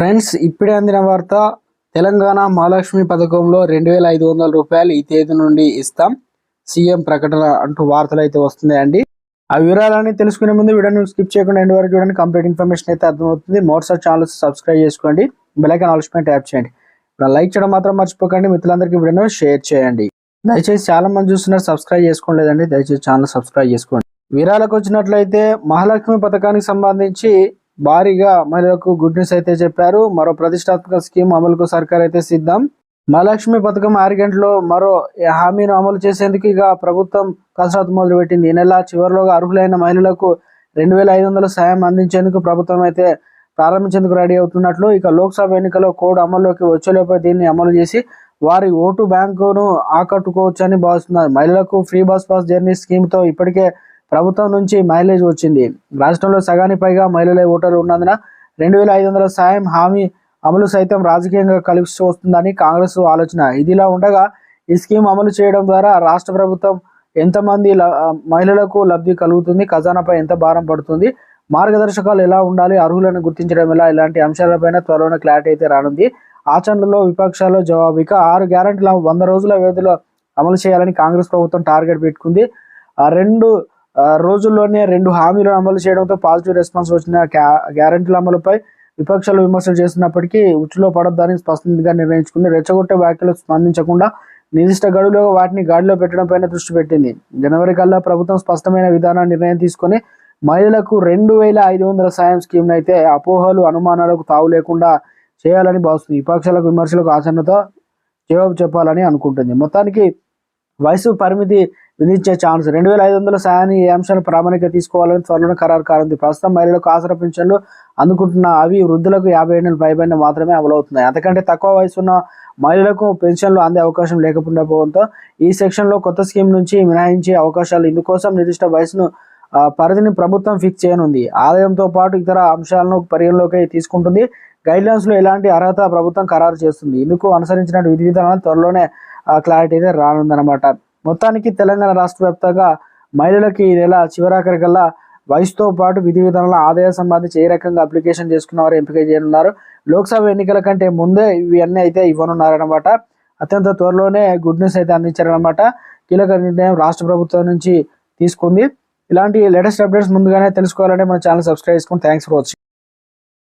Friends ఇప్పుడే అందిన వార్త తెలంగాణ మహాలక్ష్మి పథకంలో రెండు వేల ఐదు వందల రూపాయలు ఈ తేదీ నుండి ఇస్తాం. సీఎం ప్రకటన అంటూ వార్తలు అయితే వస్తున్నాయండి ఆ వివరాలని తెలుసుకునే ముందు వీడియోని స్కిప్ చేయకుండా ఎండ్ వరకు చూడండి. కంప్లీట్ ఇన్ఫర్మేషన్ అయితే అర్థమవుతుంది. మోటార్ ఛానల్ సబ్స్క్రైబ్ చేసుకోండి. బెలైకన్ ఆల్స్మెంట్ ట్యాప్ చేయండి. లైక్ చేయడం మాత్రం మర్చిపోకండి. మిత్రులందరికీ వీడియోని షేర్ చేయండి. దయచేసి చాలా మంది చూస్తున్నారు సబ్స్క్రైబ్ చేసుకోలేదండి. దయచేసి ఛానల్ సబ్స్క్రైబ్ చేసుకోండి. వివరాలకు వచ్చినట్లయితే మహాలక్ష్మి పథకానికి సంబంధించి భారీగా మహిళలకు గుడ్ న్యూస్ అయితే చెప్పారు. మరో ప్రతిష్టాత్మక స్కీమ్ అమలుకు సర్కార్ అయితే సిద్ధం. మహాలక్ష్మి పథకం ఆరు గంటలో మరో హామీను అమలు చేసేందుకు ఇక ప్రభుత్వం కసరత్తు మొదలుపెట్టింది. ఈ నెల చివరిలోగా అర్హులైన మహిళలకు రెండు వేల ఐదు వందల సాయం అందించేందుకు ప్రభుత్వం అయితే ప్రారంభించేందుకు రెడీ అవుతున్నట్లు ఇక లోక్సభ ఎన్నికల్లో కోడ్ అమల్లోకి వచ్చేలోపే దీన్ని అమలు చేసి వారి ఓటు బ్యాంకును ఆకట్టుకోవచ్చని భావిస్తున్నారు. మహిళలకు ఫ్రీ బస్ పాస్ జర్నీ స్కీమ్తో ఇప్పటికే ప్రభుత్వం నుంచి మైలేజ్ వచ్చింది. రాష్ట్రంలో సగానికి పైగా మహిళలే ఓటర్లు ఉన్నందున రెండు వేల ఐదు వందల సాయం హామీ అమలు సైతం రాజకీయంగా కలిసి వస్తుందని కాంగ్రెస్ ఆలోచన. ఇదిలా ఉండగా ఈ స్కీమ్ అమలు చేయడం ద్వారా రాష్ట్ర ప్రభుత్వం ఎంతమంది మహిళలకు లబ్ధి కలుగుతుంది? ఖజానాపై ఎంత భారం పడుతుంది? మార్గదర్శకాలు ఎలా ఉండాలి? అర్హులను గుర్తించడం ఎలా? ఇలాంటి అంశాలపైన త్వరలోనే క్లారిటీ అయితే రానుంది. ఆచరణలో విపక్షాల్లో జవాబిక ఆరు గ్యారంటీల వంద రోజుల వ్యవధిలో అమలు చేయాలని కాంగ్రెస్ ప్రభుత్వం టార్గెట్ పెట్టుకుంది. ఆ రెండు రోజుల్లోనే రెండు హామీలను అమలు చేయడంతో పాజిటివ్ రెస్పాన్స్ వచ్చిన గ్యారంటీల అమలుపై విపక్షాలు విమర్శలు చేస్తున్నప్పటికీ ఉచ్చులో పడొద్దని స్పష్టంగా నిర్ణయించుకుంది రెచ్చగొట్టే వ్యాఖ్యలు స్పందించకుండా నిర్దిష్ట గడువులో వాటిని గాడిలో పెట్టడంపైన దృష్టి పెట్టింది. జనవరి కల్లా ప్రభుత్వం స్పష్టమైన విధాన నిర్ణయం తీసుకొని మహిళలకు రెండు వేల ఐదు వందల సాయం స్కీమ్ను అయితే అపోహలు అనుమానాలకు తావు లేకుండా చేయాలని భావిస్తుంది. విపక్షాలకు విమర్శలకు ఆచరణతో జవాబు చెప్పాలని అనుకుంటుంది. మొత్తానికి వయసు పరిమితి విధించే ఛాన్స్. రెండు వేల ఐదు వందల సాయాన్ని ఈ అంశాన్ని ప్రామాణిక తీసుకోవాలని త్వరలో ఖరారు కానుంది. ప్రస్తుతం మహిళలకు ఆసరా పింఛన్లు అందుకుంటున్న అవి వృద్ధులకు యాభై ఏళ్ళ పైబడిన మాత్రమే అమలవుతున్నాయి. అంతకంటే తక్కువ వయసు ఉన్న మహిళలకు పెన్షన్లు అందే అవకాశం లేకుండా పోవడంతో ఈ సెక్షన్లో కొత్త స్కీమ్ నుంచి మినహాయించే అవకాశాలు ఇందుకోసం నిర్దిష్ట వయసును పరిధిని ప్రభుత్వం ఫిక్స్ చేయనుంది. ఆదాయంతో పాటు ఇతర అంశాలను పరిగణలోకి తీసుకుంటుంది. గైడ్లైన్స్లో ఎలాంటి అర్హత ప్రభుత్వం ఖరారు చేస్తుంది? ఇందుకు అనుసరించిన విధి విధానాలు త్వరలోనే క్లారిటీ అయితే రానుందనమాట మొత్తానికి తెలంగాణ రాష్ట్ర వ్యాప్తంగా మహిళలకి ఈ నెల చివరాఖరికల్లా వయసుతో పాటు విధి విధానాల ఆదాయ సంబంధించి ఏ రకంగా అప్లికేషన్ చేసుకున్న వారు ఎంపిక చేయనున్నారు. లోక్సభ ఎన్నికల కంటే ముందే ఇవన్నీ అయితే ఇవ్వనున్నారనమాట అత్యంత త్వరలోనే గుడ్ న్యూస్ అయితే అందించారనమాట కీలక నిర్ణయం రాష్ట్ర ప్రభుత్వం నుంచి తీసుకుంది. ఇలాంటి లేటెస్ట్ అప్డేట్స్ ముందుగానే తెలుసుకోవాలంటే మన ఛానల్ సబ్స్క్రైబ్ చేసుకోండి థ్యాంక్స్ ఫర్ వాచింగ్